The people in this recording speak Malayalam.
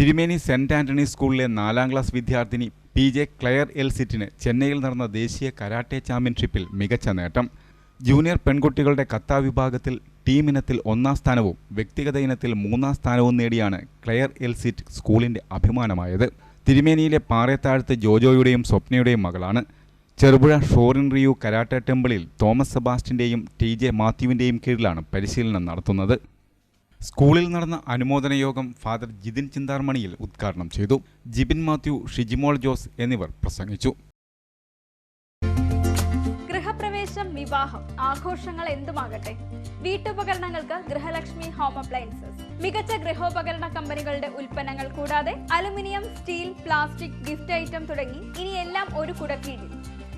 തിരുമേനി സെന്റ് ആന്റണി സ്കൂളിലെ നാലാം ക്ലാസ് വിദ്യാർത്ഥിനി പി ജെ ക്ലയർ എൽസിറ്റിന് ചെന്നൈയിൽ നടന്ന ദേശീയ കരാട്ടെ ചാമ്പ്യൻഷിപ്പിൽ മികച്ച നേട്ടം. ജൂനിയർ പെൺകുട്ടികളുടെ കത്ത വിഭാഗത്തിൽ ടീം ഇനത്തിൽ ഒന്നാം സ്ഥാനവും വ്യക്തിഗത ഇനത്തിൽ മൂന്നാം സ്ഥാനവും നേടിയാണ് ക്ലയർ എൽസിറ്റ് സ്കൂളിന്റെ അഭിമാനമായത്. തിരുമേനിയിലെ പാറയത്താഴത്ത് ജോജോയുടെയും സ്വപ്നയുടെയും മകളാണ്. ചെറുപുഴ ഷോറിൻ റിയു കരാട്ടെ ടെമ്പിളിൽ തോമസ് സെബാസ്റ്റിന്റെയും ടി ജെ മാത്യുവിന്റെയും കീഴിലാണ് പരിശീലനം നടത്തുന്നത്. സ്കൂളിൽ നടന്ന അനുമോദന യോഗം ഫാദർ ജിതിൻ ചിന്താർമണിയിൽ ഉദ്ഘാടനം ചെയ്തു. ജിബിൻ മാത്യു ഷിജിമോൾ ജോസ് എന്നിവർ പ്രസംഗിച്ചു. ഗൃഹപ്രവേശം വിവാഹം ആഘോഷങ്ങൾ എന്തുമാകട്ടെ? വീട്ടുപകരണങ്ങൾക്ക് ഗൃഹലക്ഷ്മി ഹോം അപ്ലയൻസസ് മികച്ച ഗൃഹോപകരണ കമ്പനികളുടെ ഉൽപ്പന്നങ്ങൾ കൂടാതെ aluminium steel plastic gift item തുടങ്ങി ഇനിയെല്ലാം ഒരു കുടക്കീഴിൽ.